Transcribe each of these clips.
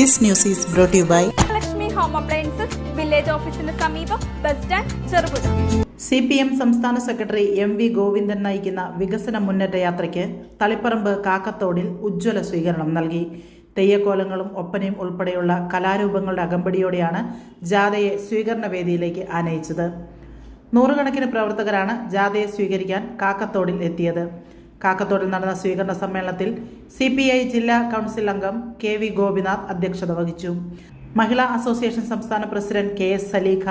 This news is brought you by by Lakshmi home appliances village ഓഫീസിന് സമീപം bus stand Cherupuzha C P M സംസ്ഥാന secretary M V Govindan നയിക്കുന്ന വികസന മുന്നേറ്റ യാത്രയ്ക്ക് തളിപ്പറമ്പ് കാക്കത്തോടിൽ ഉജ്ജ്വല സ്വീകരണം നൽകി. തെയ്യക്കോലങ്ങളും ഒപ്പനയും ഉൾപ്പെടെയുള്ള കലാരൂപങ്ങളുടെ അകമ്പടിയോടെയാണ് ജാഥയെ സ്വീകരണ വേദിയിലേക്ക് ആനയിച്ചത്. നൂറുകണക്കിന് പ്രവർത്തകരാണ് ജാഥയെ സ്വീകരിക്കാൻ കാക്കത്തോടിൽ എത്തിയത്. കാക്കത്തോടിൽ നടന്ന സ്വീകരണ സമ്മേളനത്തിൽ സി പി ഐ ജില്ലാ കൗൺസിൽ അംഗം കെ വി ഗോപിനാഥ് അധ്യക്ഷത വഹിച്ചു. മഹിളാ അസോസിയേഷൻ സംസ്ഥാന president K S Saleekha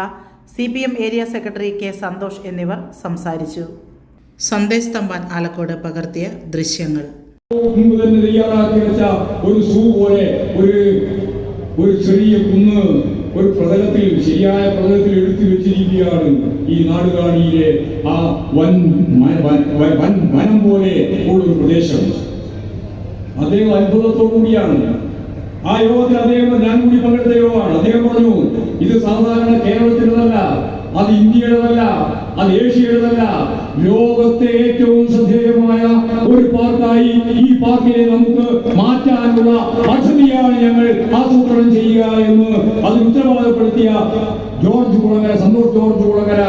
C P M area secretary K Santhosh എന്നിവർ സംസാരിച്ചു. സന്ദേശ് തമ്പാൻ ആലക്കോട് പകർത്തിയ ദൃശ്യങ്ങൾ. ഒരു ഒരു ഒരു ചെറിയ കുന്ന് ഒരു പ്രതലത്തിൽ ശരിയായ പ്രതലത്തിൽ എടുത്തു വെച്ചിരിക്കുകയാണ് ഈ നാടുകാണിയിലെ ആ വൻ വൻ വനം പോലെ ഉള്ള ഒരു പ്രദേശം. അദ്ദേഹം അത്ഭുതത്തോടു കൂടിയാണ്. ആ യോഗത്തിൽ അദ്ദേഹം ഞാൻ കൂടി പങ്കെടുത്ത യോഗമാണ്. അദ്ദേഹം പറഞ്ഞു ഇത് സാധാരണ കേരളത്തിലുള്ളതല്ല അത് ഇന്ത്യയുടേതല്ല അത് ഏഷ്യയുടേതല്ല. ലോകത്തെ ഏറ്റവും പാർക്കായി ഈ പാർക്കിനെ നമുക്ക് മാറ്റാനുള്ള പദ്ധതിയാണ് ഞങ്ങൾ ആസൂത്രണം ചെയ്യുക എന്ന് അത് ഉത്തരവാദപ്പെടുത്തിയ ജോർജ് കുളങ്ങര സന്തോഷ് ജോർജ് കുളങ്ങര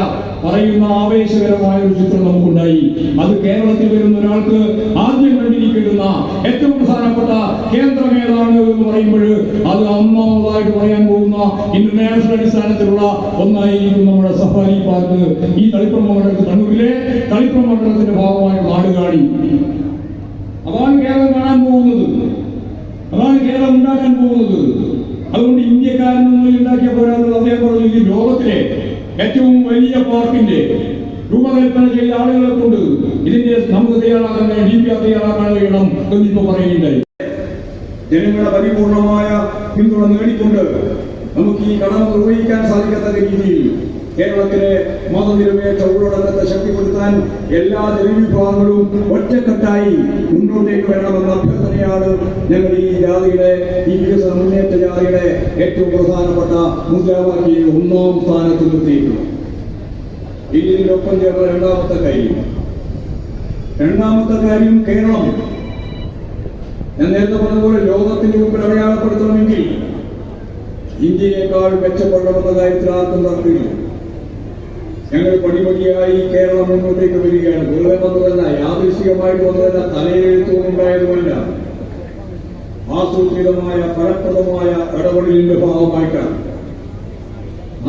പറയുന്ന ആവേശകരമായ ഒരു ചിത്രം നമുക്കുണ്ടായി. അത് കേരളത്തിൽ വരുന്ന ഒരാൾക്ക് ആദ്യം കണ്ടിരിക്കുന്ന ഏറ്റവും പ്രധാനപ്പെട്ട കേന്ദ്രം ഏതാണ് എന്ന് പറയുമ്പോൾ അത് ഒന്നാമതായിട്ട് പറയാൻ പോകുന്ന ഇന്റർനാഷണൽ അടിസ്ഥാനത്തിലുള്ള ഒന്നായിരിക്കും നമ്മുടെ സഫാരി പാർക്ക്. ഈ തളിപ്പുറം മണ്ഡലത്തിൽ കണ്ണൂരിലെ തളിപ്പുറം മണ്ഡലത്തിന്റെ ഉണ്ടാക്കാൻ പോകുന്നത്? അതുകൊണ്ട് ഇന്ത്യക്കാരനൊന്നും ഉണ്ടാക്കിയ പോരാത്തത് അദ്ദേഹം പറഞ്ഞു ഈ ലോകത്തിലെ ഏറ്റവും വലിയ പാർക്കിന്റെ രൂപകൽപ്പന ചെയ്ത ആളുകളെ കൊണ്ട് ഇതിന്റെ നമുക്ക് തയ്യാറാക്കാൻ ഡി പി ആർ തയ്യാറാക്കാൻ കഴിയണം എന്നിപ്പോ പറയുകയുണ്ടായി. ജനങ്ങളുടെ പരിപൂർണമായ പിന്തുണ നേടിക്കൊണ്ട് നമുക്ക് ഈ കടമ നിർവഹിക്കാൻ സാധിക്കാത്ത രീതിയിൽ കേരളത്തിലെ മതനിരപേക്ഷ ഉള്ളടക്കത്തെ ശക്തിപ്പെടുത്താൻ എല്ലാ ജനവിഭാഗങ്ങളും ഒറ്റക്കെട്ടായി മുന്നോട്ടേക്ക് വരണമെന്ന അഭ്യർത്ഥനയാണ് ഞങ്ങൾ ഈ ജാതിയുടെ ഈ വികസന മുന്നേറ്റ ജാതിയുടെ ഏറ്റവും പ്രധാനപ്പെട്ട മുദ്രാവാക്യ ഒന്നാം സ്ഥാനത്ത് നിർത്തിയിട്ടുള്ളത്. ഇതിനൊപ്പം ചേർന്ന രണ്ടാമത്തെ കാര്യം. രണ്ടാമത്തെ കാര്യം കേരളം. ഞാൻ നേരത്തെ പറഞ്ഞതുപോലെ ലോകത്തിന്റെ മുമ്പിൽ അടയാളപ്പെടുത്തണമെങ്കിൽ ഇന്ത്യയേക്കാൾ മെച്ചപ്പെടണമെന്ന കാര്യത്തിൽ ആർക്കും തർക്കമില്ല. ഞങ്ങൾ പടിപടിയായി കേരളം മുന്നോട്ടേക്ക് വരികയാണ്. വെറുതെ വന്നതല്ല യാദൃശികമായിട്ട് വന്നതല്ല ഉണ്ടായതുമല്ല. ആസൂത്രിതമായ ഫലപ്രദമായ ഇടപെടലിന്റെ ഭാഗമായിട്ടാണ്.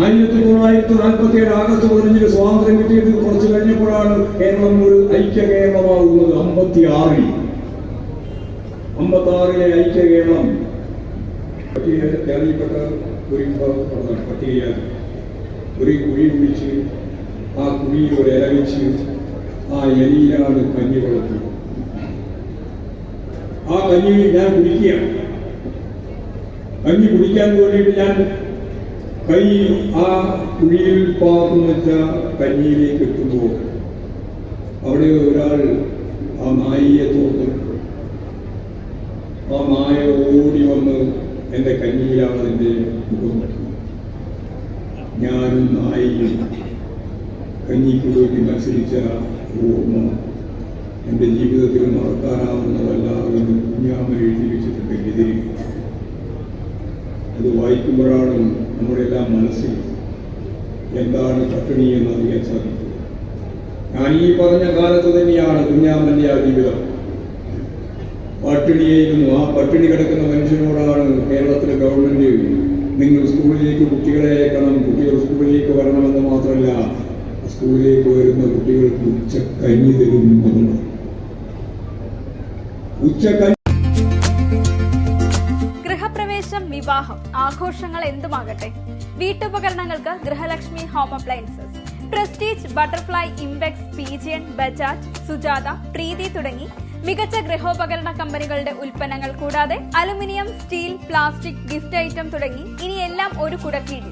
ആയിരത്തി തൊള്ളായിരത്തി നാൽപ്പത്തി ഏഴ് ആഗസ്റ്റ് പതിനഞ്ചിന് സ്വാതന്ത്ര്യം കിട്ടിയത് കുറച്ച് കഴിഞ്ഞപ്പോഴാണ് കേരളം ഒരു ഐക്യ കേരളമാകുന്നത് അമ്പത്തി ആറിൽ അമ്പത്തി ആറിലെ ഐക്യ കേരളം പട്ടികയിൽപ്പെട്ട ഒരു പട്ടികയാണ് പട്ടികയാൽ ഒരു കുഴി കുഴിച്ച് ആ കുഴിയിൽ ഒരു ആ എലിയിലാണ് കഞ്ഞി വളർത്തി ആ കഞ്ഞി ഞാൻ കുടിക്കുകയാണ്. കഞ്ഞി കുടിക്കാൻ വേണ്ടിയിട്ട് ഞാൻ കൈ ആ കുഴിയിൽ പാർന്നു വെച്ച കഞ്ഞിയിലേക്ക് എത്തുമ്പോൾ അവിടെ ഒരാൾ ആ നായിയെ തോന്നു ആ നായ ഓടി വന്ന് എന്റെ കഞ്ഞിയിലാണ് അതിന്റെ മുഖം ഞാനും നായിയും കഞ്ഞിക്ക് വേണ്ടി മത്സരിച്ച ഓർമ്മ എന്റെ ജീവിതത്തിൽ മറക്കാനാവുന്നതല്ല എന്ന് കുഞ്ഞാമ്മ എഴുതി വെച്ചിട്ടുണ്ട് എതിരെ അത് വായിക്കുമ്പോഴാണ് നമ്മുടെ എല്ലാം മനസ്സിൽ എന്താണ് പട്ടിണി എന്ന് അറിയാൻ സാധിക്കും ഞാൻ ഈ പറഞ്ഞ കാലത്ത് തന്നെയാണ് കുഞ്ഞാമ്മന്റെ ആ ജീവിതം. പട്ടിണിയായിരുന്നു ആ പട്ടിണി കിടക്കുന്ന മനുഷ്യനോടാണ് കേരളത്തിലെ ഗവൺമെന്റ് നിങ്ങൾ സ്കൂളിലേക്ക് കുട്ടികളെ അയക്കണം കുട്ടികൾ സ്കൂളിലേക്ക് വരണമെന്ന് മാത്രമല്ല സ്കൂളിലേക്ക് വരുന്ന കുട്ടികൾക്ക് ഉച്ച കഞ്ഞി തരും എന്നുള്ളത് ഉച്ച ഗൃഹപ്രവേശം വിവാഹം ആഘോഷങ്ങൾ എന്തുമാകട്ടെ? വീട്ടുപകരണങ്ങൾക്ക് Grihalakshmi home appliances Prestige Butterfly ഇംബെക്സ് Pigeon Bajaj Sujata Preethi തുടങ്ങി മികച്ച ഗൃഹോപകരണ കമ്പനികളുടെ ഉൽപ്പന്നങ്ങൾ കൂടാതെ aluminium steel plastic gift item തുടങ്ങി ഇനിയെല്ലാം ഒരു കുടക്കീഴിൽ.